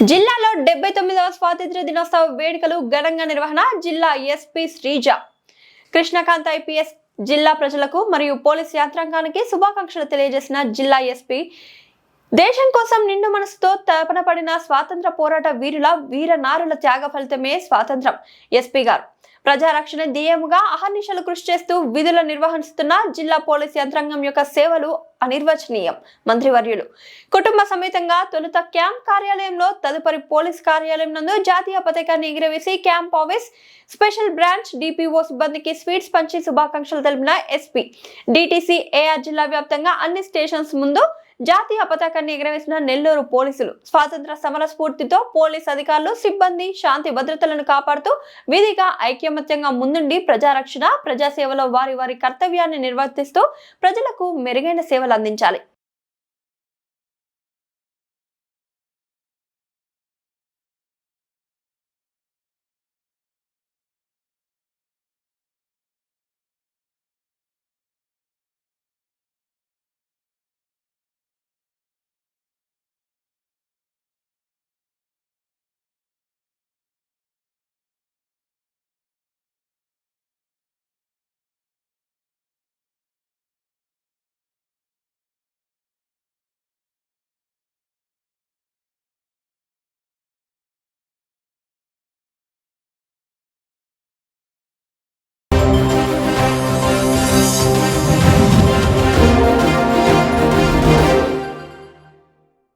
జిల్లాలో డెబ్బై తొమ్మిదవ స్వాతంత్ర్య దినోత్సవ వేడుకలు ఘనంగా నిర్వహణ జిల్లా ఎస్పీ శ్రీజ. కృష్ణకాంత్ ఐపీఎస్ జిల్లా ప్రజలకు మరియు పోలీస్ యంత్రాంగానికి శుభాకాంక్షలు తెలియజేసిన జిల్లా ఎస్పీ. దేశం కోసం నిండు మనసుతో తపనపడిన స్వాతంత్ర పోరాట వీరుల వీర నారుల త్యాగ ఫలితమే స్వాతంత్రం ఎస్పీ గారు. ప్రజారక్షణ ధ్యేయముగా అహర్నిశలు కృషి చేస్తూ విధులు నిర్వహిస్తున్న జిల్లా పోలీస్ యంత్రాంగం యొక్క సేవలు అనిర్వచనీయం. మంత్రివర్యులు కుటుంబ సమేతంగా తొలుత క్యాంప్ కార్యాలయంలో తదుపరి పోలీస్ కార్యాలయం నందు జాతీయ పతాకాన్ని ఎగిరవేసి camp office special branch DPO సిబ్బందికి స్వీట్స్ పంచి శుభాకాంక్షలు తెలిపిన ఎస్పీ డిటిసి ఏఆర్ జిల్లా వ్యాప్తంగా అన్ని స్టేషన్స్ ముందు జాతీయ పతాకాన్ని ఎగరవేసిన నెల్లూరు పోలీసులు స్వాతంత్ర సమర స్ఫూర్తితో పోలీస్ అధికారులు సిబ్బంది శాంతి భద్రతలను కాపాడుతూ విధిగా ఐక్యమత్యంగా ముందుండి ప్రజారక్షణ ప్రజాసేవలో వారి వారి కర్తవ్యాన్ని నిర్వర్తిస్తూ ప్రజలకు మెరుగైన సేవలు అందించాలి.